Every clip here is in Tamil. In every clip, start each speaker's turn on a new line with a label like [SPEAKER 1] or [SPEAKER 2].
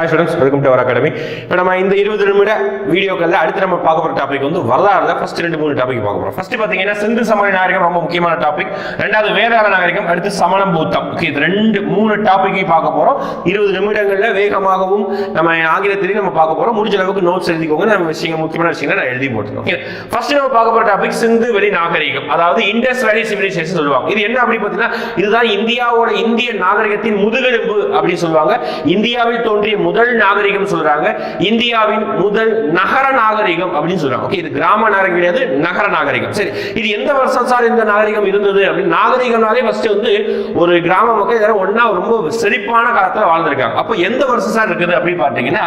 [SPEAKER 1] Hi students welcome to our academy இப்போ நம்ம இந்த இருபது நிமிட வீடியோக்களில் அடுத்து நம்ம பார்க்க போகிற டாபிக் வந்து வரலாறுல ஃபர்ஸ்ட் ரெண்டு மூணு டாபிக் பார்க்க போகிறோம் ஃபர்ஸ்ட் பார்த்தீங்கன்னா சிந்து சமண நாகரிகம் ரொம்ப முக்கியமான டாபிக் ரெண்டாவது வேதாள நாகரிகம் அடுத்து சமணம் பூத்தம். ஓகே இது ரெண்டு மூணு டாபிக்கையும் பார்க்க போகிறோம் இருபது நிமிடங்களில் வேகமாகவும் நம்ம ஆங்கிலத்திலையும் நம்ம பார்க்க போகிறோம் முடிஞ்ச அளவுக்கு நோட்ஸ் எழுதிக்கோங்க. நம்ம விஷயங்கள் முக்கியமான விஷயங்களை நான் எழுதி போட்டுருக்கோம் ஓகே ஃபர்ஸ்ட் நம்ம பார்க்க போகிற டாபிக் சிந்து வெளி நாகரிகம். அதாவது இண்டஸ் வேலி சிவிலைசேஷன் சொல்லுவாங்க. இது என்ன அப்படி பார்த்தீங்கன்னா இதுதான் இந்தியாவோட இந்திய நாகரிகத்தின் முதுகெலும்பு அப்படின்னு சொல்லுவாங்க. இந்தியாவில் தோன்றிய முதல் நாகரிகம் சொல்றாங்க. இந்தியாவின் முதல் நகர நாகரிகம் அப்படின்னு சொல்றாங்க. ஓகே இது கிராம நாகரிகம் கிடையாது நகர நாகரிகம். சரி இது எந்த வருஷம் சார் இந்த நாகரிகம் இருந்தது அப்படின்னு நாகரிகம்னாலே ஃபர்ஸ்ட் வந்து ஒரு கிராம மக்கள் எல்லாரும் ஒன்னா ரொம்ப செழிப்பான காலத்துல வாழ்ந்திருக்காங்க. அப்போ எந்த வருஷம் சார் இருக்குது அப்படின்னு பார்த்தீங்கன்னா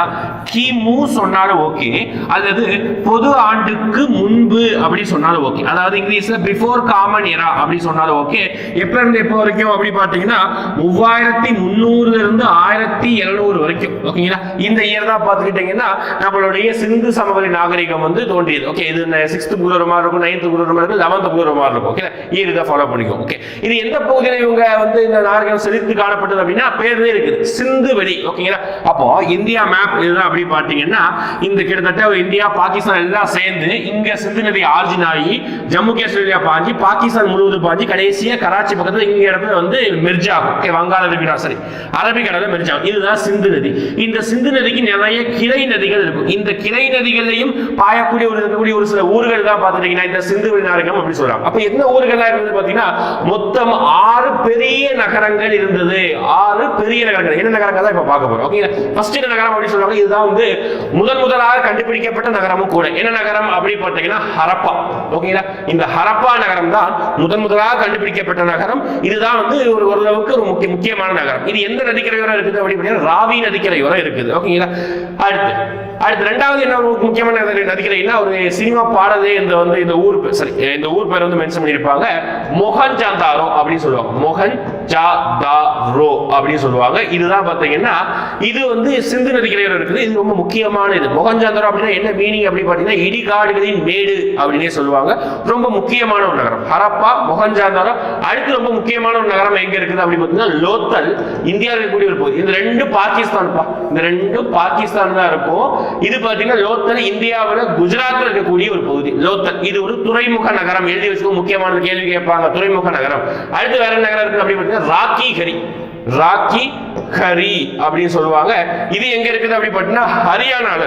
[SPEAKER 1] கிமு சொன்னாலும் ஓகே அல்லது பொது ஆண்டுக்கு முன்பு அப்படி சொன்னாலும் ஓகே அதாவது இங்கிலீஷ்ல பிஃபோர் காமன் எரா அப்படி சொன்னாலும் ஓகே எப்ப இருந்து எப்போ வரைக்கும் அப்படி பார்த்தீங்கன்னா மூவாயிரத்தி முந்நூறுல இருந்து ஆயிரத்தி எழுநூறு வரைக்கும். ஓகேங்களா? இந்த இயர் தான் பார்த்துக்கிட்டீங்கன்னா நம்மளுடைய சிந்து சமவெளி நாகரிகம் வந்து தோன்றியது. ஓகே இது சிக்ஸ்த் குரூர் மாதிரி இருக்கும் நைன்த் குரூர் மாதிரி இருக்கும் லெவன்த் குரூர் மாதிரி இருக்கும். ஓகே இயர் இதை ஃபாலோ பண்ணிக்கும் ஓகே. இது எந்த பகுதியில் இவங்க வந்து இந்த நாகரிகம் செழித்து காணப்பட்டது அப்படின்னா பேர்லே இருக்குது. சிந்து வெளி. ஓகேங்களா? அப்போ இந்தியா மேப் இதுதான் அப்படி பார்த்தீங்கன்னா இந்த கிட்டத்தட்ட இந்தியா பாகிஸ்தான் எல்லாம் சேர்ந்து இங்க சிந்து நதி ஆர்ஜின் ஆகி ஜம்மு காஷ்மீரியா பாஞ்சு பாகிஸ்தான் முழுவதும் பாஞ்சு கடைசியா கராச்சி பக்கத்துல இங்க இடத்துல வந்து மெர்ஜ் ஆகும் ஓகே வங்காள விரிகுடா சரி அரபிக்கடல மெர்ஜ் ஆகும் இதுதான் சிந்து நதி. இந்த சிந்து நதிக்கு நிறைய கிளை நதிகள் இருக்கும். இந்த கிளை நதிகளையும் பாயக்கூடிய ஒரு இருக்கக்கூடிய ஒரு சில ஊர்கள் தான் பார்த்துட்டீங்கன்னா இந்த சிந்து வெளி அப்படின்னு சொல்றாங்க. அப்ப என்ன ஊர்கள்லாம் இருந்தது பாத்தீங்கன்னா மொத்தம் ஆறு பெரிய நகரங்கள் இருந்தது. ஆறு பெரிய நகரங்கள். என்ன நகரங்கள் தான் இப்ப பார்க்க போறோம். ஓகே ஃபர்ஸ்ட் நகரம் அப்படின்னு சொல்றாங்க. இதுதான் வந்து முதன் முதலாக கண்டுபிடிக்கப்பட்ட நகரமும் கூட. என்ன நகரம் அப்படின்னு பார்த்தீங்கன்னா ஹரப்பா. ஓகேங்களா இந்த ஹரப்பா நகரம் தான் முதன் முதலாக கண்டுபிடிக்கப்பட்ட நகரம். இதுதான் வந்து ஒரு ஓரளவுக்கு ஒரு முக்கிய முக்கியமான நகரம். இது எந்த நதிக்கரையோரம் இருக்குது அப்படின்னு பார்த்தீங்கன்னா ராவி நதிக்கரையோரம். இருக்குது. ஓகேங்களா அடுத்து அடுத்து ரெண்டாவது என்ன ஒரு முக்கியமான நடிக்கிறீங்கன்னா ஒரு சினிமா பாடலே இந்த வந்து இந்த ஊர் சாரி இந்த ஊர் பேர் வந்து மென்ஷன் பண்ணியிருப்பாங்க. மொஹன் ஜாந்தாரோ அப்படின்னு சொல்லுவாங்க. மொஹன் ஜா தா ரோ அப்படின்னு சொல்லுவாங்க. இதுதான் பார்த்தீங்கன்னா இது வந்து சிந்து நதிக்கரையில் இருக்குது. இது ரொம்ப முக்கியமான இது. மொகஞ்சாந்தரம் அப்படின்னா என்ன மீனிங் அப்படின்னு பார்த்தீங்கன்னா இடிகாடுகளின் மேடு அப்படின்னே சொல்லுவாங்க. ரொம்ப முக்கியமான ஒரு நகரம். ஹரப்பா மொகஞ்சாந்தரம் அடுத்து ரொம்ப முக்கியமான ஒரு நகரம் எங்க இருக்குது அப்படின்னு பார்த்தீங்கன்னா லோத்தல் இந்தியாவில் இருக்கக்கூடிய ஒரு பகுதி. இந்த ரெண்டு பாகிஸ்தான்ப்பா. இந்த ரெண்டும் பாகிஸ்தான் தான் இருக்கும். இது பார்த்தீங்கன்னா லோத்தல் இந்தியாவில் குஜராத்தில் இருக்கக்கூடிய ஒரு பகுதி. லோத்தல். இது ஒரு துறைமுக நகரம். எழுதி வச்சுக்கோ முக்கியமான கேள்வி கேட்பாங்க. துறைமுக நகரம். அடுத்து வேற நகரம் இருக்கு அப்படின்னு பாருங்க ராக்கி ஹரி ராக்கி ஹரி அப்படின்னு சொல்லுவாங்க. இது எங்க இருக்குது அப்படி பார்த்தீங்கன்னா ஹரியானால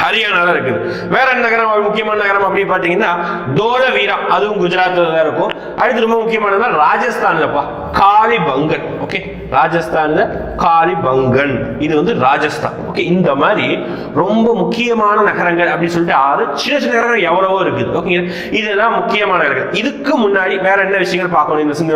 [SPEAKER 1] ஹரியானால இருக்குது. வேற நகரம்? முக்கியமான நகரம் அப்படின்னு பாத்தீங்கன்னா தோரவீரா அதுவும் குஜராத்ல தான் இருக்கும். அடுத்து ரொம்ப முக்கியமானது ராஜஸ்தான்லப்பா. காளிபங்கன். ஓகே ராஜஸ்தான்ல காளிபங்கன். இது வந்து ராஜஸ்தான். ஓகே இந்த மாதிரி ரொம்ப முக்கியமான நகரங்கள் அப்படின்னு சொல்லிட்டு ஆறு சின்ன சின்ன நகரங்கள் எவ்வளவோ இருக்குது. ஓகே இதெல்லாம் முக்கியமான நகரங்கள். இதுக்கு முன்னாடி வேற என்ன விஷயங்கள் பார்க்கணும்? இந்த சிந்து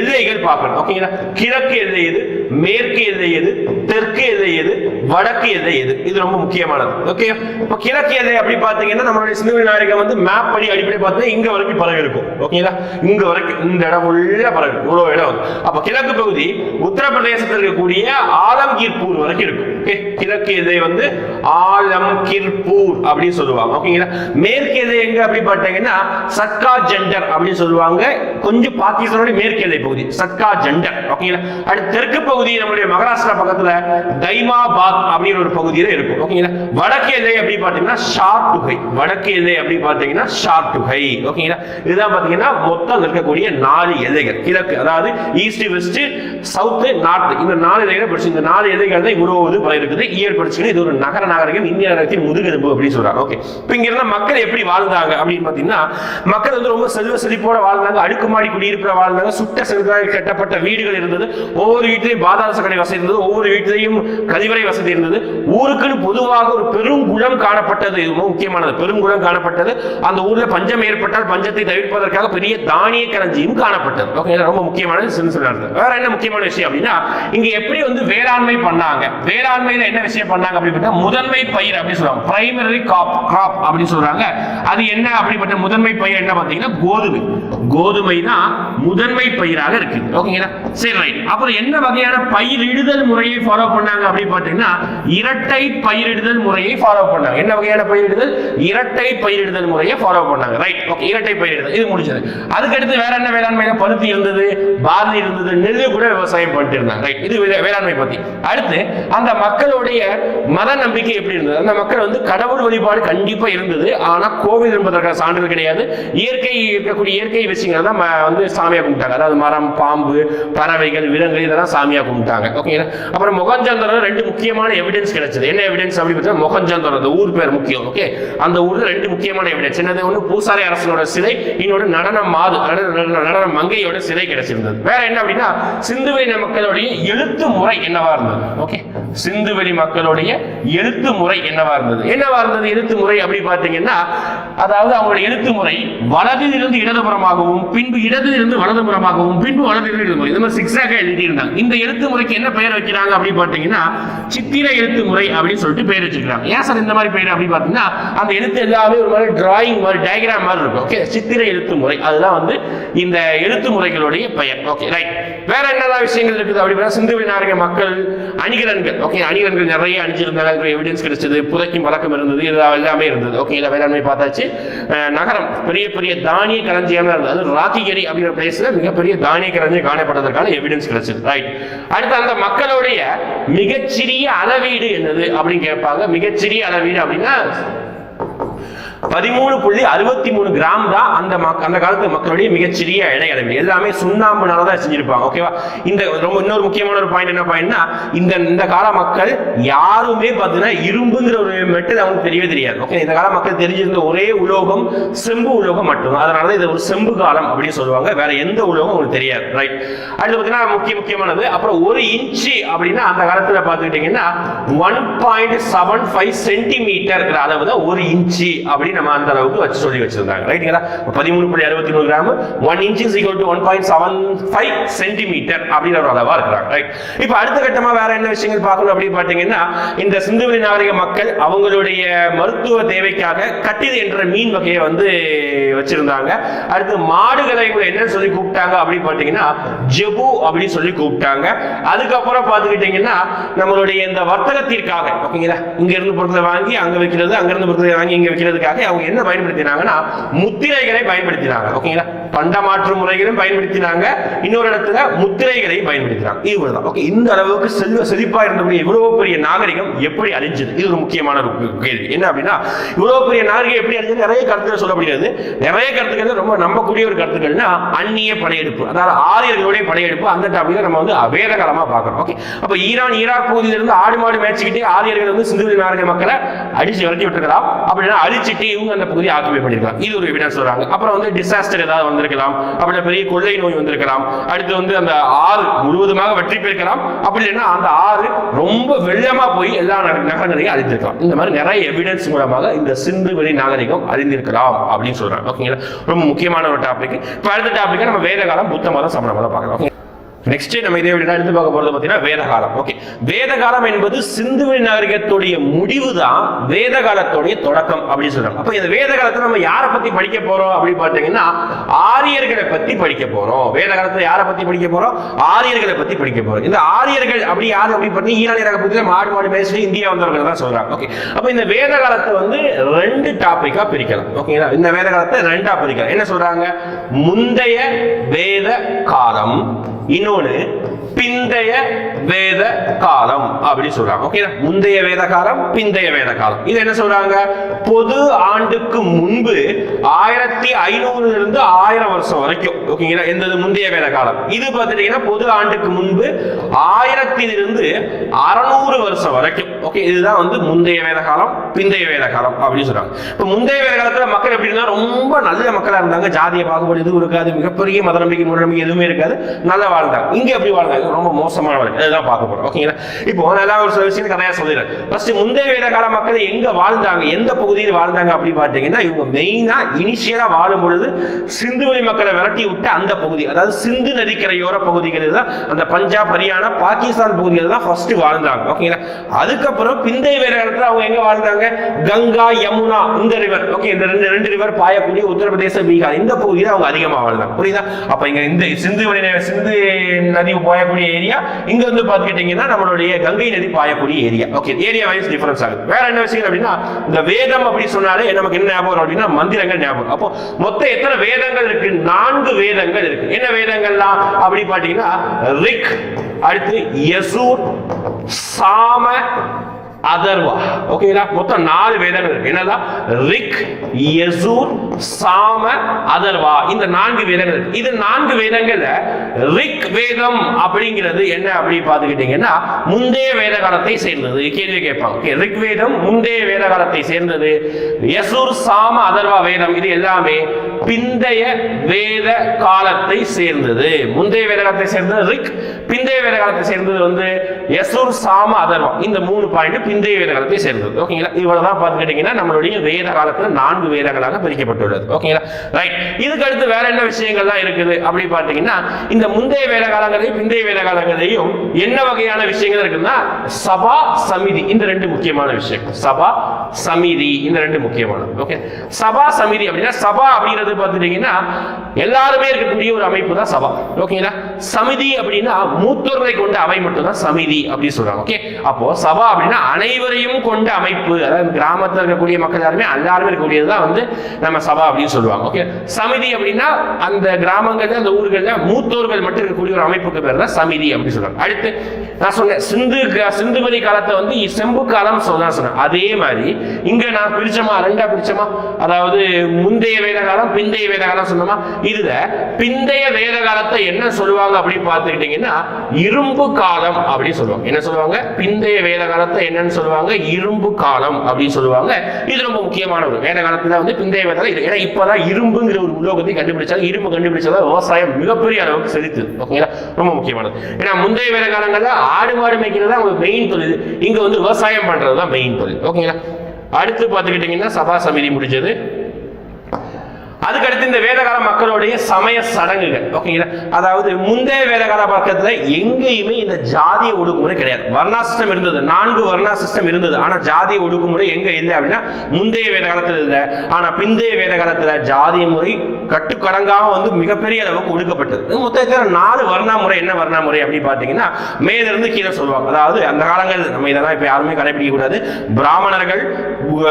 [SPEAKER 1] எல்லைகள் பார்க்கணும். ஓகேங்களா கிழக்கு எல்லை எது? மேற்கு எதை எது தெற்கு எதை எது வடக்கு எதை எது? இது ரொம்ப முக்கியமானது. ஓகே இப்போ கிழக்கு எதை அப்படி பார்த்தீங்கன்னா நம்மளுடைய சிந்து நாயகம் வந்து மேப் படி அடிப்படை பார்த்தீங்கன்னா இங்க வரைக்கும் பறவை இருக்கும். ஓகேங்களா இங்க வரைக்கும் இந்த இடம் உள்ள பறவை இவ்வளவு இடம் அப்போ அப்ப கிழக்கு பகுதி உத்தரப்பிரதேசத்தில் இருக்கக்கூடிய ஆலம்கீர்பூர் வரைக்கும் இருக்கும். ஓகே கிழக்கு எதை வந்து ஆலம்கீர்பூர். அப்படின்னு சொல்லுவாங்க. ஓகேங்களா மேற்கு எல்லை எங்க அப்படி பார்த்தீங்கன்னா சக்கா ஜெண்டர் அப்படின்னு சொல்லுவாங்க. கொஞ்சம் பாகிஸ்தானோட மேற்கு எல்லை பகுதி சக்கா ஜெண்டர். ஓகேங்களா அடுத்து தெற்கு பகுதி நம்மளுடைய மகாராஷ்டிரா பக்கத்துல தைமாபாத் அப்படின்னு ஒரு பகுதியில இருக்கும். ஓகேங்களா வடக்கு எல்லை அப்படி பார்த்தீங்கன்னா ஷார்டுகை வடக்கு எல்லை அப்படி பார்த்தீங்கன்னா ஷார்டுகை ஓகேங்களா இதுதான் பார்த்தீங்கன்னா மொத்தம் இருக்கக்கூடிய நாலு எல்லைகள். கிழக்கு அதாவது ஈஸ்ட் வெஸ்ட் சவுத் நார்த் இந்த நாலு எல்லைகள் படிச்சு இந்த நாலு எல்லைகள் தான் இவ்வளவு இது பல இருக்குது. இயல் படிச்சுக்கணும் இது ஒரு நகர நாகரிகம் இந்திய நாகரிகத்தின் முதுகெலும்பு அப்படின்னு சொல்றாங்க. ஓகே இப்போ இங்க இருந்த மக்கள் எப்படி வாழ்ந்தாங்க அப்படின்னு பாத்தீங்கன்னா மக்கள் வந்து ரொம்ப செல்வ செழிப்போட வாழ்ந்தாங்க. அடுக்குமாடி குடியிருப்பில் வாழ்ந்தாங்க. சுட்ட செல்வாய் கட்டப்பட்ட வீடுகள் இருந்தது. ஒவ்வொரு வீட்டிலையும் பாதாள சக்கரை வசதி இருந்தது. ஒவ்வொரு வீட்டிலையும் கழிவறை வசதி இருந்தது. ஊருக்குன்னு பொதுவாக ஒரு பெருங்குளம் காணப்பட்டது. இது ரொம்ப முக்கியமானது. பெருங்குளம் காணப்பட்டது. அந்த ஊர்ல பஞ்சம் ஏற்பட்டால் பஞ்சத்தை தவிர்ப்பதற்காக பெரிய தானிய கரஞ்சியும் காணப்பட்டது. ஓகே ரொம்ப முக்கியமானது. சின்ன வேற என்ன முக்கியமான விஷயம் அப்படின்னா இங்க எப்படி வந்து வேளாண்மை பண்ணாங்க? வேளாண்மையில என்ன விஷயம் பண்ணாங்க அப்படின்னு முதல் முதன்மை பயிர் அப்படின்னு சொல்றாங்க பிரைமரி காப் கிராப் அப்படின்னு சொல்றாங்க. அது என்ன அப்படிப்பட்ட முதன்மை பயிர் என்ன பார்த்தீங்கன்னா கோதுமை. கோதுமை தான் முதன்மை பயிராக இருக்குது. ஓகேங்களா? சரி ரைட் அப்புறம் என்ன வகையான பயிரிடுதல் முறையை ஃபாலோ பண்ணாங்க அப்படின்னு பார்த்தீங்கன்னா இரட்டை பயிரிடுதல் முறையை ஃபாலோ பண்ணாங்க. என்ன வகையான பயிரிடுதல்? இரட்டை பயிரிடுதல் முறையை ஃபாலோ பண்ணாங்க. ரைட் ஓகே இரட்டை பயிரிடுதல். இது முடிஞ்சது. அதுக்கடுத்து வேற என்ன வேளாண்மையில பருத்தி இருந்தது பார்லி இருந்தது நெல்லு கூட விவசாயம் பண்ணிட்டு இருந்தாங்க. ரைட் இது வே- வேளாண்மை பத்தி. அடுத்து அந்த மக்களுடைய மத நம்பிக்கை எப்படி இருந்தது? அந்த மக்கள் வந்து கடவுள் வழிபாடு கண்டிப்பா இருந்தது. ஆனா கோவில் என்பதற்கான சான்றிதழ் கிடையாது. இயற்கை இருக்கக்கூடிய இயற்கை விஷயங்கள் தான் வந்து சாமியாக கும்பிட்டாங்க. அதாவது மரம் பாம்பு பறவைகள் விலங்குகள் இதெல்லாம் சாமியாக கும்பிட்டாங்க. ஓகேங்களா அப்புறம் மொகஞ்சந்தரம் ரெண்டு முக்கியமான எவிடன்ஸ் கிடைச்சது. என்ன எவிடன்ஸ் அப்படின்னு பார்த்தீங்கன்னா மொகஞ்சந்தரம் அந்த ஊர் பேர் முக்கியம். ஓகே அந்த ஊரில் ரெண்டு முக்கியமான எவிடன்ஸ் என்னது? ஒன்று பூசாரி அரசனோட சிலை இன்னொரு நடன மாது நடன- நடன மங்கையோட சிலை கிடைச்சிருந்தது. வேற என்ன அப்படின்னா சிந்துவெளி மக்களுடைய எழுத்து முறை என்னவா இருந்தது? ஓகே சிந்துவெளி மக்களுடைய எழுத்து முறை என்னவா இருந்தது? என்னவா இருந்தது எழுத்து முறை அப்படி பார்த்தீங்கன்னா அதாவது அவங்களுடைய எழுத்து முறை வலதிலிருந்து இடதுபுறமாகவும் பின்பு இடதிலிருந்து வலதுபுறமாகவும் பின்பு வலதிலிருந்து எழுதுமுறை இந்த மாதிரி சிக்ஸாக எழுதியிருந்தாங்க. இந்த எழுத்து முறைக்கு என்ன பெயர் வைக்கிறாங்க அப்படின்னு பார்த்தீங்கன்னா சித்திர எழுத்து முறை அப்படின்னு சொல்லிட்டு பெயர் வச்சிருக்காங்க ஏன் சார் இந்த மாதிரி பெயர் அப்படின்னு பார்த்தீங்கன்னா அந்த எழுத்து எல்லாமே ஒரு மாதிரி டிராயிங் மாதிரி டயக்ராம் மாதிரி இருக்கும். ஓகே சித்திர எழுத்து முறை. அதுதான் வந்து இந்த எழுத்து முறைகளுடைய பெயர். ஓகே ரைட் வேற என்னதான் விஷயங்கள் இருக்குது? அப்படின்னா பார்த்தா சிந்து மக்கள் அணிகலன்கள். ஓகே அணிகலன்கள் நிறைய அணிஞ்சிருந்தாங்க. எவிடன்ஸ் கிடைச்சது புதைக்கும் வழக்கம் இருந்தது இதெல்லாம் எல்லாமே இருந்தது. ஓகே இல்லை வேளாண்மை பார்த்தாச்சு. நகரம் பெரிய பெரிய தானிய களஞ்சியம் இருந்தது. அது ராக்கிகரி அப்படிங்கிற பிளேஸ்ல மிகப்பெரிய தானிய களஞ்சியம் காணப்பட்டதற்கான எவிடன்ஸ் கிடைச்சது. ரைட் அடுத்து அந்த மக்களுடைய மிகச்சிறிய அளவீடு என்னது அப்படின்னு கேட்பாங்க. மிகச்சிறிய அளவீடு அப்படின்னா பதிமூணு புள்ளி அறுபத்தி மூணு கிராம் தான் அந்த மக் அந்த காலத்து மக்களுடைய மிகச்சிறிய எடை அளவு எல்லாமே சுண்ணாம்புனால தான் செஞ்சிருப்பாங்க. ஓகேவா இந்த ரொம்ப இன்னொரு முக்கியமான ஒரு பாயிண்ட் என்ன பாயிண்ட்னா இந்த இந்த கால மக்கள் யாருமே பார்த்தீங்கன்னா இரும்புங்கிற ஒரு மெட்டல் அவங்களுக்கு தெரியவே தெரியாது. ஓகே இந்த கால மக்கள் தெரிஞ்சிருந்த ஒரே உலோகம் செம்பு உலோகம் மட்டும் அதனால தான் இது ஒரு செம்பு காலம் அப்படின்னு சொல்லுவாங்க. வேற எந்த உலோகம் உங்களுக்கு தெரியாது. ரைட் அடுத்து பார்த்தீங்கன்னா முக்கிய முக்கியமானது அப்புறம் ஒரு இன்ச்சு அப்படின்னா அந்த காலத்துல பார்த்துக்கிட்டீங்கன்னா one point seven five centimetre அளவு தான் ஒரு இன்ச்சு அப்படின்னு நம்ம அந்த அளவுக்கு வச்சு சொல்லி வச்சிருந்தாங்க. ரைட்டுங்களா பதிமூணு புள்ளி அறுபத்தி மூணு gram one inch is equal to one point seven five centimetre அப்படின்ற ஒரு அளவா இருக்கிறாங்க. ரைட் இப்போ அடுத்த கட்டமா வேற என்ன விஷயங்கள் பார்க்கணும் அப்படின்னு பார்த்தீங்கன்னா இந்த சிந்துவெளி நாகரிக மக்கள் அவங்களுடைய மருத்துவ தேவைக்காக கட்டிது என்ற மீன் வகையை வந்து வச்சிருந்தாங்க. அடுத்து மாடுகளை இவங்க என்ன சொல்லி கூப்பிட்டாங்க அப்படின்னு பார்த்தீங்கன்னா ஜெபு அப்படின்னு சொல்லி கூப்பிட்டாங்க. அதுக்கப்புறம் பார்த்துக்கிட்டீங்கன்னா நம்மளுடைய இந்த வர்த்தகத்திற்காக ஓகேங்களா? இங்க இருந்து பொருட்களை வாங்கி அங்க வைக்கிறது அங்க இருந்து பொருட்களை வாங்கி இங்க வைக்கிறதுக்காக அவங்க என்ன பயன்படுத்தினாங்கன்னா முத்திரைகளை பயன்படுத்தினாங்க. ஓகேங்களா பண்டமாற்று முறைகளையும் பயன்படுத்தினாங்க. இன்னொரு இடத்துல முத்திரைகளையும் பயன்படுத்தினாங்க. இவ்வளவுதான் ஓகே இந்த அளவுக்கு செல்வ செழிப்பா இருந்தபடி இவ்வளவு பெரிய நாகரிகம் எப்படி அழிஞ்சது? இது ஒரு முக்கியமான ஒரு கேள்வி. என்ன அப்படின்னா இவ்வளவு பெரிய நாகரிகம் எப்படி அழிஞ்சது? நிறைய கருத்துக்கள் சொல்லப்படுகிறது. நிறைய கருத்துக்கள் ரொம்ப நம்பக்கூடிய ஒரு கருத்துக்கள்னா அந்நிய படையெடுப்பு. அதாவது ஆரியர்களுடைய படையெடுப்பு. அந்த டாபிக் நம்ம வந்து வேத காலமா பார்க்கறோம். ஓகே அப்ப ஈரான் ஈராக் பகுதியிலிருந்து ஆடு மாடு மேய்ச்சிக்கிட்டே ஆரியர்கள் வந்து சிந்து நாகரிக மக்களை அடிச்சு விரட்டி விட்டுருக்கலாம். அப்படின்னா அழிச்சிட்டு இவங்க அந்த பகுதியை ஆக்கிரமிப்பு பண்ணிருக்கலாம் இது ஒரு எவிடன்ஸ் சொல்றாங்க. அப்புறம் வந்து டிசாஸ்டர் ஏதாவது வந்திருக்கலாம். அப்படின்னா பெரிய கொள்ளை நோய் வந்திருக்கலாம். அடுத்து வந்து அந்த ஆறு முழுவதுமாக வெற்றி பெருக்கலாம். அப்படி இல்லைன்னா அந்த ஆறு ரொம்ப வெள்ளமா போய் எல்லா நகரங்களையும் அழிந்திருக்கலாம். இந்த மாதிரி நிறைய எவிடன்ஸ் மூலமாக இந்த சிந்து வெளி நாகரிகம் அழிந்திருக்கலாம் அப்படின்னு சொல்றாங்க. ஓகேங்களா? ரொம்ப முக்கியமான ஒரு டாபிக் இப்போ அடுத்த டாபிக் நம்ம வேத காலம் புத்த மதம் சமண மதம் பார்க்கலாம். நெக்ஸ்ட் நம்ம இதே விட எடுத்து பார்க்க போறது பார்த்தீங்கன்னா வேதகாலம். ஓகே வேதகாலம் என்பது சிந்துவெளி நாகரிகத்துடைய முடிவு தான் வேதகாலத்துடைய தொடக்கம் அப்படின்னு சொல்றாங்க. அப்போ இந்த வேதகாலத்தை நம்ம யாரை பத்தி படிக்க போறோம் அப்படின்னு பார்த்தீங்கன்னா ஆரியர்களை பத்தி படிக்க போறோம். வேதகாலத்தில் யாரை பத்தி படிக்க போறோம்? ஆரியர்களை பத்தி படிக்க போறோம். இந்த ஆரியர்கள் அப்படி யார் அப்படி பண்ணி ஈரானியராக பத்தி மாடு மாடு பேசி இந்தியா வந்தவர்கள் தான் சொல்றாங்க. ஓகே அப்போ இந்த வேத காலத்தை வந்து ரெண்டு டாபிக்கா பிரிக்கலாம். ஓகேங்களா இந்த வேத காலத்தை ரெண்டா பிரிக்கலாம். என்ன சொல்றாங்க? முந்தைய வேத காலம் இன்னொன்று பிந்தைய வேத காலம் அப்படின்னு சொல்றாங்க. ஓகே முந்தைய வேத காலம் பிந்தைய வேத காலம். இது என்ன சொல்றாங்க? பொது ஆண்டுக்கு முன்பு ஆயிரத்தி ஐநூறுல இருந்து ஆயிரம் வருஷம் வரைக்கும். ஓகேங்களா எந்தது? முந்தைய வேத காலம். இது பார்த்துட்டீங்கன்னா பொது ஆண்டுக்கு முன்பு ஆயிரத்திலிருந்து அறநூறு வருஷம் வரைக்கும். ஓகே இதுதான் வந்து முந்தைய வேத காலம் பிந்தைய வேத காலம் அப்படின்னு சொல்றாங்க. இப்போ முந்தைய வேத காலத்துல மக்கள் எப்படி இருந்தா ரொம்ப நல்ல மக்களா இருந்தாங்க. ஜாதிய பாகுபாடு எதுவும் இருக்காது. மிகப்பெரிய மத நம்பிக்கை மூட நம்பிக்கை எதுவுமே இருக்காது. நல்லா வாழ்ந்தாங்க. இங்க எப்படி வாழ்ந்தாங்க? ரொம்ப மோசமானவர்கள் இதுதான் பார்க்க போறோம். ஓகேங்களா இப்போ நல்லா ஒரு சில விஷயம் கதையா சொல்லிடுறேன். ஃபர்ஸ்ட் முந்தைய வேலை கால மக்கள் எங்க வாழ்ந்தாங்க? எந்த பகுதியில் வாழ்ந்தாங்க அப்படின்னு பார்த்தீங்கன்னா இவங்க மெயினா இனிஷியலா வாழும் பொழுது சிந்துவெளி மக்களை விரட்டி விட்ட அந்த பகுதி. அதாவது சிந்து நதிக்கரையோர பகுதிகள் தான் அந்த பஞ்சாப் ஹரியானா பாகிஸ்தான் பகுதிகள் தான் ஃபர்ஸ்ட் வாழ்ந்தாங்க. ஓகேங்களா அதுக்கப்புறம் பிந்தைய வேற அவங்க எங்க வாழ்ந்தாங்க? கங்கா யமுனா இந்த ரிவர் ஓகே இந்த ரெண்டு ரெண்டு ரிவர் பாயக்கூடிய உத்தரப்பிரதேச பீகார். இந்த பகுதியில் அவங்க அதிகமாக வாழ்ந்தாங்க. புரியுதா? அப்ப இங்க இந்த சிந்து வெளி சிந்து நதி பாயக்கூடிய ஏரியா இங்க வந்து பாத்துக்கிட்டீங்கன்னா நம்மளுடைய கங்கை நதி பாயக்கூடிய area okay area wise difference ஆகுது. வேற என்ன விஷயம் அப்படின்னா இந்த வேதம் அப்படின்னு சொன்னாலே நமக்கு என்ன ஞாபகம் வரும் அப்படின்னா மந்திரங்கள் ஞாபகம். அப்போ மொத்தம் எத்தனை வேதங்கள் இருக்கு? நான்கு வேதங்கள் இருக்கு. என்ன வேதங்கள்லாம்? அப்படி பாத்தீங்கன்னா ரிக் அடுத்து யசூர் சாம அதர்வா. ஓகேங்களா மொத்தம் நாலு வேதங்கள். இருக்கு என்னதான் ரிக் யசூர் சாம அதர்வா. இந்த நான்கு வேதங்கள். இது நான்கு வேதங்கள்ல ரிக் வேதம் அப்படிங்கிறது என்ன அப்படி பார்த்துக்கிட்டீங்கன்னா முந்தைய வேத காலத்தை சேர்ந்தது. கேள்வி கேட்பாங்க. Okay, ரிக் வேதம் முந்தைய வேத காலத்தை சேர்ந்தது. யசூர் சாம அதர்வா வேதம் இது எல்லாமே பிந்தைய வேத காலத்தை சேர்ந்தது. முந்தைய வேத காலத்தை சேர்ந்தது ரிக் பிந்தைய வேத காலத்தை சேர்ந்தது வந்து எசுர் சாம அதர்வம். இந்த மூணு பாயிண்ட் பிந்தைய வேத காலத்தை சேர்ந்தது. ஓகேங்களா? இவ்வளவுதான் பார்த்துக்கிட்டீங்கன்னா நம்மளுடைய வேத காலத்துல நான்கு வேதங்களாக பிரிக்கப்பட்டுள்ளது. ஓகேங்களா? ரைட் இதுக்கு அடுத்து வேற என்ன விஷயங்கள்லாம் இருக்குது? அப்படி பார்த்தீங்கன்னா இந்த முந்தைய வேத காலங்களையும் பிந்தைய வேத காலங்களையும் என்ன வகையான விஷயங்கள் இருக்குன்னா சபா சமிதி. இந்த ரெண்டு முக்கியமான விஷயம் சபா சமிதி. இந்த ரெண்டு முக்கியமானது. ஓகே? சபா சமிதி அப்படின்னா சபா அப்படிங்கிறது பார்த்துட்டீங்கன்னா எல்லாருமே இருக்கக்கூடிய ஒரு அமைப்பு தான் சபா. ஓகேங்களா? சமிதி அப்படின்னா மூத்தோர்களை கொண்ட அவை மட்டும் தான் சமிதி அப்படின்னு சொல்றாங்க ஓகே அப்போ சபா அப்படின்னா அனைவரையும் கொண்ட அமைப்பு. அதாவது கிராமத்தில் இருக்கக்கூடிய மக்கள் எல்லாருமே எல்லாருமே இருக்கக்கூடியது தான் வந்து நம்ம சபா அப்படின்னு சொல்லுவாங்க ஓகே சமிதி அப்படின்னா அந்த கிராமங்கள்ல அந்த ஊர்கள்ல மூத்தோர்கள் மட்டும் இருக்கக்கூடிய ஒரு அமைப்புக்கு பேர் தான் சமிதி அப்படின்னு சொல்றாங்க. அடுத்து நான் சொன்னேன் சிந்து சிந்துவரி காலத்தை வந்து செம்பு காலம் சொல்ல சொன்னேன். அதே மாதிரி இங்க நான் பிரிச்சமா ரெண்டா பிரிச்சமா? அதாவது முந்தைய வேத காலம் பிந்தைய வேத காலம் சொன்னோமா? இதுல பிந்தைய வேத காலத்தை என்ன சொல்லுவாங்க அப்படின்னு பார்த்துக்கிட்டீங்கன்னா இரும்பு காலம் அப்படின்னு சொல்லுவாங்க. என்ன சொல்லுவாங்க? பிந்தைய வேத காலத்தை என்னன்னு சொல்லுவாங்க? இரும்பு காலம் அப்படின்னு சொல்லுவாங்க. இது ரொம்ப முக்கியமான ஒரு வேத காலத்துல வந்து பிந்தைய வேத காலம் இது. ஏன்னா இப்பதான் இரும்புங்கிற ஒரு உலோகத்தை கண்டுபிடிச்சாங்க. இரும்பு கண்டுபிடிச்சதா விவசாயம் மிகப்பெரிய அளவுக்கு செலுத்து ஓகேங்களா? ரொம்ப முக்கியமானது. ஏன்னா முந்தைய வேத காலங்கள்ல ஆடு மாடு மேய்க்கிறது தான் அவங்க மெயின் தொழில். இங்க வந்து விவசாயம் பண்றது தான் மெயின் தொழில். ஓகேங்களா? அடுத்து பார்த்துக்கிட்டீங்கன்னா சபா சமிதி முடிஞ்சது. அதுக்கடுத்து இந்த வேதகால மக்களுடைய சமய சடங்குகள். ஓகேங்களா? அதாவது முந்தைய வேதகால பக்கத்துல எங்கேயுமே இந்த ஜாதிய ஒடுக்குமுறை கிடையாது. வர்ணா சிஸ்டம் இருந்தது. நான்கு வர்ணா சிஸ்டம் இருந்தது. ஆனா ஜாதிய ஒடுக்குமுறை எங்க இல்லை அப்படின்னா முந்தைய வேத காலத்துல இல்லை. ஆனா பிந்தைய வேத காலத்துல ஜாதிய முறை கட்டுக்கடங்காக வந்து மிகப்பெரிய அளவுக்கு ஒடுக்கப்பட்டது. மொத்தத்தில் நாலு வர்ணா முறை என்ன வர்ணா முறை அப்படின்னு பார்த்தீங்கன்னா மேலிருந்து கீழே சொல்லுவாங்க. அதாவது அந்த காலங்கள் நம்ம இதெல்லாம் இப்ப யாருமே கடைபிடிக்க கூடாது. பிராமணர்கள்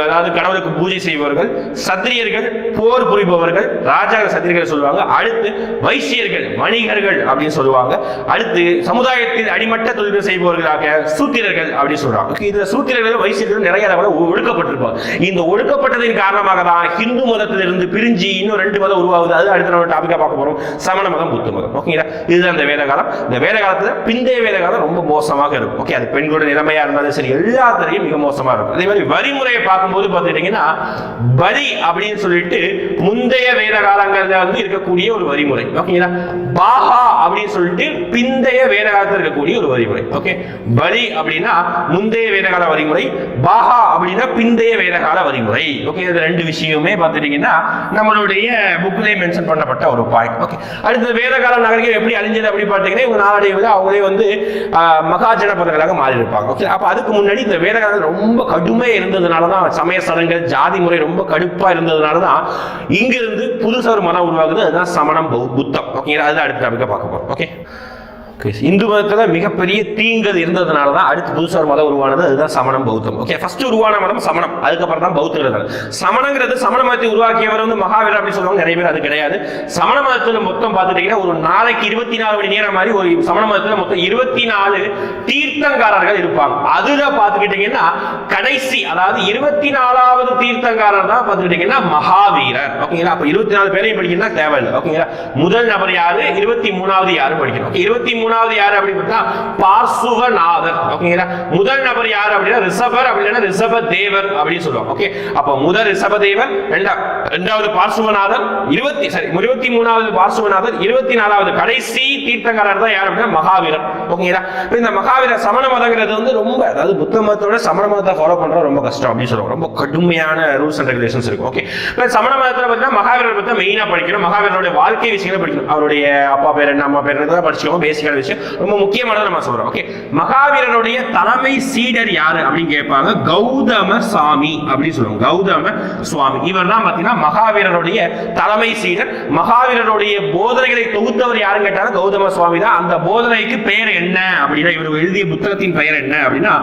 [SPEAKER 1] அதாவது கடவுளுக்கு பூஜை செய்பவர்கள் சத்திரியர்கள் போர் புரிபவர்கள் ராஜா சத்திரியர்கள் சொல்லுவாங்க அடுத்து வைசியர்கள் வணிகர்கள் அப்படின்னு சொல்லுவாங்க. அடுத்து சமுதாயத்தில் அடிமட்ட தொழில்கள் செய்பவர்களாக சூத்திரர்கள் அப்படின்னு சொல்றாங்க. Okay, இதுல சூத்திரர்கள் வைசியர்கள் நிறைய அளவில் ஒ- இந்த ஒழுக்கப்பட்டதின் காரணமாக தான் ஹிந்து மதத்திலிருந்து பிரிஞ்சு இன்னும் ரெண்டு மதம் உருவாகுது. அது அடுத்த நம்ம டாபிக்கா பார்க்க போறோம். சமண மதம் புத்த மதம். ஓகேங்களா? இதுதான் இந்த வேத காலம். இந்த வேத காலத்துல பிந்தைய வேத காலம் ரொம்ப மோசமாக இருக்கும். ஓகே அது பெண்களோட நிலைமையா இருந்தாலும் சரி எல்லாத்துலயும் மிக மோசமா இருக்கும். அதே மாதிரி வரிமுறையை பார்க்கும்போது பார்த்துக்கிட்டீங்கன்னா பலி அப்படின்னு சொல்லிட்டு முந்தைய வேத காலங்கள்ல வந்து இருக்கக்கூடிய ஒரு வரிமுறை. ஓகேங்களா பாஹா அப்படின்னு சொல்லிட்டு பிந்தைய வேத காலத்தில் இருக்கக்கூடிய ஒரு வரிமுறை. ஓகே பலி அப்படின்னா முந்தைய வேதகால வரிமுறை பாஹா அப்படின்னா பிந்தைய வேதகால வரிமுறை. ஓகே இது ரெண்டு விஷயமே பார்த்துட்டீங்கன்னா நம்மளுடைய புக்லேயே மென்ஷன் பண்ணப்பட்ட ஒரு பாயிண்ட் ஓகே அடுத்து வேதகால நகரிகள் எப்படி அழிஞ்சது அப்படி பார்த்தீங்கன்னா இவங்க நாளடைவில் அவங்களே வந்து ஆஹ், மகாஜனபதங்களாக மாறி இருப்பாங்க ஓகே அப்போ அதுக்கு முன்னாடி இந்த வேதகாலத்தில் ரொம்ப கடுமையாக இருந்ததுனால தான் சமய சடங்குகள் ஜாதி முறை ரொம்ப கடுப்பாக இருந்ததுனால தான் இங்கிருந்து புதுசாக ஒரு மனம் உருவாகுது அதுதான் சமணம் பௌ- புத்தம். ஓகேங்களா அதுதான் அடுத்த டாபிக்காக பார்க்க போகிறோம் ஓகே இந்து மதத்தில் மிகப்பெரிய தீங்கல் இருந்ததுனால தான் அடுத்து புதுசாக ஒரு மதம் உருவானது. அதுதான் சமணம் பௌத்தம். ஓகே ஃபர்ஸ்ட் உருவான மதம் சமணம். அதுக்கப்புறம் தான் பௌத்தம் சமணங்கிறது சமண மதத்தை உருவாக்கியவர் வந்து மகாவீரர் அப்படின்னு சொல்லுவாங்க. நிறைய பேர் அது கிடையாது. சமண மதத்தில் மொத்தம் பார்த்துட்டீங்கன்னா ஒரு நாளைக்கு இருபத்தி நாலு மணி நேரம் மாதிரி ஒரு சமண மதத்தில் மொத்தம் இருபத்தி நாலு தீர்த்தங்காரர்கள் இருப்பாங்க. அதுல பார்த்துக்கிட்டீங்கன்னா கடைசி அதாவது இருபத்தி நாலாவது தீர்த்தங்காரர் தான் பார்த்துக்கிட்டீங்கன்னா மகாவீரர். ஓகேங்களா அப்போ இருபத்தி நாலு பேரையும் படிக்கணும்னா தேவையில்லை. ஓகேங்களா முதல் நபர் யாரு? இருபத்தி மூணாவது யாரு படிக்கணும்? இருபத்தி மூணு மூணாவது யாரு அப்படின்னு பார்த்தா பார்சுவநாதர். ஓகேங்களா முதல் நபர் யார் அப்படின்னா ரிஷபர் அப்படின்னா ரிஷப தேவர் அப்படின்னு சொல்லுவாங்க. ஓகே அப்ப முதல் ரிஷப தேவர் ரெண்டா ரெண்டாவது பார்சுவநாதர் இருபத்தி சரி இருபத்தி மூணாவது பார்சுவநாதர் இருபத்தி நாலாவது கடைசி தீர்த்தங்கரர் தான் யார் அப்படின்னா மகாவீரர். ஓகேங்களா இந்த மகாவீர சமண மதங்கிறது வந்து ரொம்ப அதாவது புத்த மதத்தோட சமண மதத்தை ஃபாலோ பண்றது ரொம்ப கஷ்டம் அப்படின்னு சொல்லுவாங்க. ரொம்ப கடுமையான ரூல்ஸ் அண்ட் ரெகுலேஷன்ஸ் இருக்கும். ஓகே இப்போ சமண மதத்துல பார்த்தீங்கன்னா மகாவீரர் பத்தி மெயினாக படிக்கணும். மகாவீரருடைய வாழ்க்கை விஷயங்களை படிக்கணும். அவருடைய அப்பா பேர் என்ன அம்மா பேர் என்ன படிச்சுக்கோங்க பேசிக்கான விஷயம். ரொம்ப முக்கியமானது நம்ம சொல்றோம். ஓகே மகாவீரனுடைய தலைமை சீடர் யாரு அப்படின்னு கேட்பாங்க. கௌதம சாமி அப்படின்னு சொல்லுவாங்க. கௌதம சுவாமி. இவர் தான் பாத்தீங்கன்னா மகாவீரருடைய தலைமை சீடர். மகாவீரருடைய போதனைகளை தொகுத்தவர் யாருன்னு கேட்டாலும் கௌதம சுவாமி தான். அந்த போதனைக்கு பெயர் என்ன அப்படின்னா இவர் எழுதிய புத்தகத்தின் பெயர் என்ன அப்படின்னா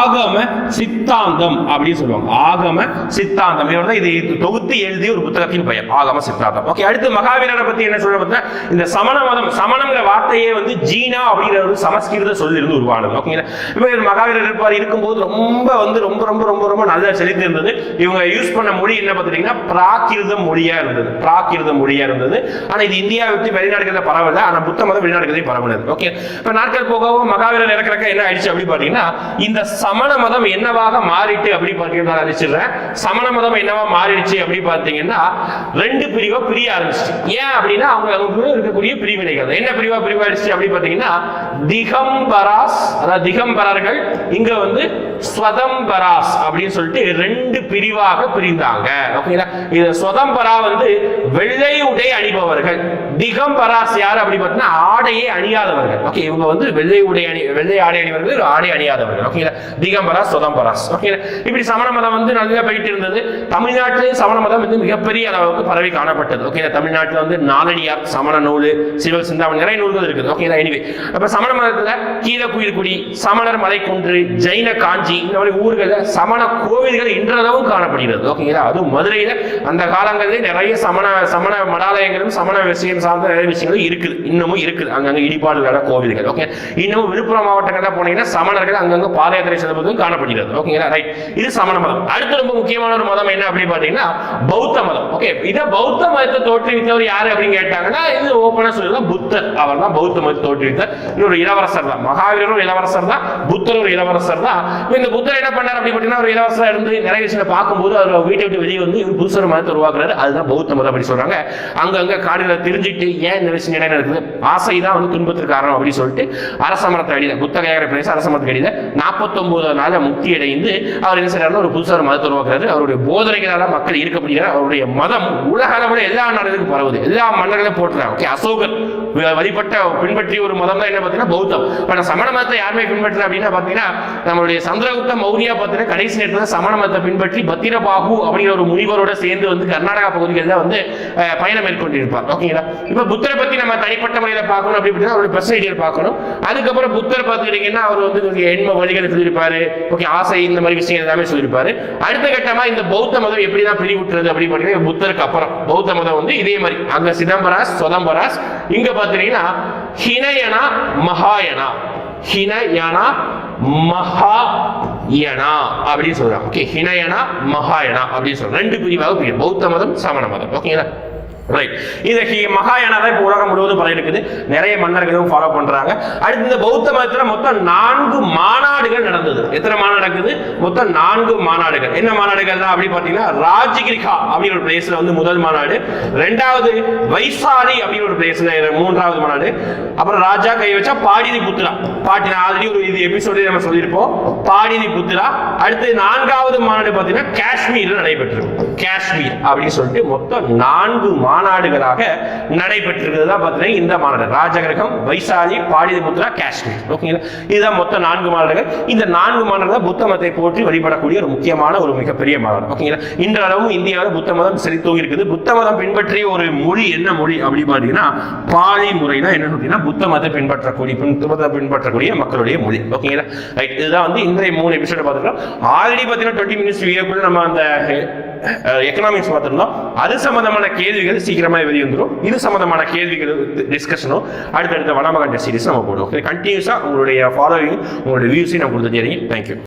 [SPEAKER 1] ஆகம சித்தாந்தம் அப்படின்னு சொல்லுவாங்க. ஆகம சித்தாந்தம். இவர் தான் இது தொகுத்து எழுதிய ஒரு புத்தகத்தின் பெயர். ஆகம சித்தாந்தம். ஓகே அடுத்து மகாவீரரை பத்தி என்ன சொல்ற பார்த்தா இந்த சமண மதம் சமணங்கிற வார்த்தையே வந்து ஜீனா அப்படிங்கிற ஒரு சமஸ்கிருத சொல்லிருந்து உருவானது. ஓகேங்களா? இப்போ இவர் மகாவீரர் இருப்பார். இருக்கும்போது ரொம்ப வந்து ரொம்ப ரொம்ப ரொம்ப ரொம்ப நல்லா செழித்து இருந்தது. இவங்க யூஸ் பண்ண மொழி என்ன பார்த்துட்டீங்கன்னா பிராகிருத மொழியா இருந்தது. பிராகிருத மொழியா இருந்தது. ஆனா இது இந்தியா விட்டு வெளிநாடுகளில் பரவல. ஆனா புத்த மதம் வெளிநாடுகளில் பரவுனது. ஓகே? இப்ப நாட்கள் போகவும் மகாவீரர் இறக்கிறக்க என்ன ஆயிடுச்சு அப்படி பாத்தீங்கன்னா இந்த சமண மதம் என்னவாக மாறிட்டு அப்படி பார்த்தீங்கன்னா அழிச்சிடுறேன் சமண மதம் என்னவா மாறிடுச்சு அப்படி பார்த்தீங்கன்னா ரெண்டு பிரிவா பிரிய ஆரம்பிச்சு ஏன் அப்படின்னா அவங்க அவங்க இருக்கக்கூடிய பிரிவினைகள். என்ன பிரிவா பிரிவாயிடுச்சு அப்படி பார்த்தீங்கன்னா திகம்பராஸ் அதாவது திகம்பரர்கள் இங்க வந்து ஸ்வதம்பராஸ் அப்படின்னு சொல்லிட்டு ரெண்டு பிரிவாக பிரிந்தாங்க. ஓகேங்களா இது ஸ்வதம்பரா வந்து வெள்ளை உடை அணிபவர்கள். திகம்பராஸ் யார் அப்படி பார்த்தீங்கன்னா ஆடையே அணியாதவர்கள். ஓகே இவங்க வந்து வெள்ளை உடை அணி வெள்ளை ஆடை அணிவர்கள் ஆடை அணியாதவர்கள். ஓகேங்களா திகம்பராஸ் ஸ்வதம்பராஸ். ஓகேங்களா இப்படி சமண மதம் வந்து நல்லா போயிட்டு இருந்தது. தமிழ்நாட்டிலேயும் சமண மதம் வந்து மிகப்பெரிய அளவுக்கு பரவி காணப்பட்டது. ஓகேங்களா தமிழ்நாட்டில் வந்து நாலடியார் சமண நூல் சிவல் சிந்தாமணி நிறைய நூல்கள் இருக்குது. ஓகேங்களா எனிவே அப்ப சமண மதத்துல கீழக்குயிர்குடி சமணர் மலைக்குன்று ஜெயின காஞ்சி இந்த மாதிரி ஊர்களில் சமண கோவில்கள் இன்றளவும் காணப்படுகிறது. ஓகேங்களா? அதுவும் மதுரையில் அந்த காலங்களிலே நிறைய சமண சமண மடாலயங்களும் சமண விஷயம் சார்ந்த நிறைய விஷயங்களும் இருக்குது. இன்னமும் இருக்குது. அங்கங்கே இடிபாடுகள கோவில்கள். ஓகே? இன்னமும் விழுப்புரம் மாவட்டங்களில் போனீங்கன்னா சமணர்கள் அங்கங்கே பாத யாத்திரை செல்வதும் காணப்படுகிறது. ஓகேங்களா? ரைட் இது சமண மதம். அடுத்து ரொம்ப முக்கியமான ஒரு மதம் என்ன அப்படின்னு பார்த்தீங்கன்னா பௌத்த மதம். ஓகே? இதை பௌத்த மதத்தை தோற்றுவித்தவர் யார் அப்படின்னு கேட்டாங்கன்னா இது ஓப்பனாக சொல்லலாம் புத்தர். அவர் தான் பௌத்த மதத்தை தோற்றுவித்தார் இன்னொரு இளவரசர் தான். மகாவீரரும் இளவரசர் தான். புத்தர் ஒரு இளவரசர் தான். அப்போ இந்த புத்தர் என்ன பண்ணார் அப்படி பார்த்தீங்கன்னா ஒரு இலவசம் இருந்து நிறைய விஷயங்களை பார்க்கும்போது அவர் வீட்டை விட்டு வெளியே வந்து இவர் புதுசு ஒரு மதத்தை உருவாக்குறாரு. அதுதான் பௌத்த மதம் அப்படி சொல்றாங்க. அங்கங்க காடுகளை தெரிஞ்சுட்டு ஏன் இந்த விஷயம் என்ன நடக்குது? ஆசை தான் வந்து துன்பத்திற்கு காரணம் அப்படின்னு சொல்லிட்டு அரச மரத்தை அடிதான் புத்த கையார பிரதேச அரச மரத்துக்கு அடியில் நாள் முக்தி அடைந்து அவர் என்ன செய்யறாரு ஒரு புதுசாக ஒரு மதத்தை உருவாக்குறாரு. அவருடைய போதனைகளால் மக்கள் ஈர்க்கப்படுகிறார். அவருடைய மதம் உலக அளவில் எல்லா நாடுகளுக்கும் பரவுது. எல்லா மன்னர்களையும் போட்டுறாங்க ஓகே அசோகர். வழிபட்ட பின்பற்றிய ஒரு மதம் தான் என்ன பார்த்தீங்கன்னா பௌத்தம். இப்போ சமண மதத்தை யாருமே பின்பற்றுறேன் அப்படின்னா பார்த்தீங்கன்னா நம்மளுடைய சந்திரகுப்த மௌரியா பார்த்தீங்கன்னா கடைசி நேரத்தில் சமண மதத்தை பின்பற்றி பத்திரபாகு அப்படிங்கிற ஒரு முனிவரோட சேர்ந்து வந்து கர்நாடகா பகுதிகளில் வந்து பயணம் மேற்கொண்டிருப்பார். ஓகேங்களா இப்போ புத்தரை பத்தி நம்ம தனிப்பட்ட முறையில் பார்க்கணும் அப்படி அப்படின்னா அவருடைய பர்சனலிட்டியில் பார்க்கணும். அதுக்கப்புறம் புத்தர் பார்த்துக்கிட்டீங்கன்னா அவர் வந்து கொஞ்சம் எண்ம வழிகளை சொல்லியிருப்பாரு. ஓகே ஆசை இந்த மாதிரி விஷயம் எல்லாமே சொல்லியிருப்பாரு. அடுத்த கட்டமா இந்த பௌத்த மதம் எப்படி தான் பிரிவுட்டுறது அப்படின்னு பார்த்தீங்கன்னா புத்தருக்கு அப்புறம். பௌத்த மதம் வந்து இதே மாதிரி. அங்க சிதம்பராஸ் சொதம்பராஸ். இங்க பார்த்தீங்கன்னா ஹினயனா மகாயனா. ஹினயனா மகாயனா அப்படின்னு சொல்றாங்க. ஓகே ஹினயனா மகாயனா அப்படின்னு சொல்றாங்க. ரெண்டு பிரிவாக பிரியும். பௌத்த மதம் சமண மதம். ஓகேங்களா ரைட் இந்த மகாயானா தான் இப்போ உலகம் முழுவதும் பல இருக்குது நிறைய மன்னர்களும் ஃபாலோ பண்றாங்க. அடுத்து இந்த பௌத்த மதத்தில் மொத்தம் நான்கு மாநாடுகள் நடந்தது. எத்தனை மாநாடு நடக்குது? மொத்தம் நான்கு மாநாடுகள். என்ன மாநாடுகள் தான் அப்படி பார்த்தீங்கன்னா ராஜகிரிகா அப்படிங்கிற ஒரு பிளேஸ்ல வந்து முதல் மாநாடு. ரெண்டாவது வைசாலி அப்படிங்கிற ஒரு பிளேஸ்ல மூன்றாவது மாநாடு. அப்புறம் ராஜா கை வச்சா பாடிதி புத்திரா. பாட்டி நான் ஆல்ரெடி ஒரு இது எபிசோடு நம்ம சொல்லியிருப்போம். பாடிதி புத்திரா. அடுத்து நான்காவது மாநாடு பார்த்தீங்கன்னா காஷ்மீரில் நடைபெற்றிருக்கும் காஷ்மீர் அப்படின்னு சொல்லிட்டு மொத்தம் நான்கு மாநாடுகளாக நடைபெற்றிருக்கிறது தான் பார்த்தீங்கன்னா இந்த மாநாடு. ராஜகிரகம் வைசாலி பாடிலிபுத்ரா காஷ்மீர். ஓகேங்களா இதுதான் மொத்தம் நான்கு மாநாடுகள். இந்த நான்கு மாநாடுகள் தான் புத்த மதத்தை போற்றி வழிபடக்கூடிய ஒரு முக்கியமான ஒரு மிகப்பெரிய மாநாடு. ஓகேங்களா இன்றளவும் இந்தியாவில் புத்த மதம் செழித்தோங்கி இருக்குது. புத்த மதம் பின்பற்றிய ஒரு மொழி என்ன மொழி அப்படின்னு பார்த்தீங்கன்னா பாலி முறைனா என்ன பார்த்தீங்கன்னா புத்த மதத்தை பின்பற்றக்கூடிய மதத்தை பின்பற்றக்கூடிய மக்களுடைய மொழி. ஓகேங்களா ரைட் இதுதான் வந்து இன்றைய மூணு எபிசோட பார்த்துக்கலாம் ஆல்ரெடி பார்த்தீங்கன்னா டுவெண்ட்டி மினிட்ஸ் வீடியோக்குள்ள நம்ம அந்த எக்கனாமிக்ஸ் பார்த்துருந்தோம். அது சம்மந்தமான கேள்விகள் சீக்கிரமாக வெளியே வந்துடும் இது சம்மந்தமான கேள்விகள் டிஸ்கஷனும் அடுத்தடுத்த வனமகண்ட சீரிஸ் நம்ம போடுவோம். கண்டினியூஸாக உங்களுடைய ஃபாலோவிங் உங்களுடைய வியூஸையும் நம்ம கொடுத்துட்டே இருக்கீங்க தேங்க்யூ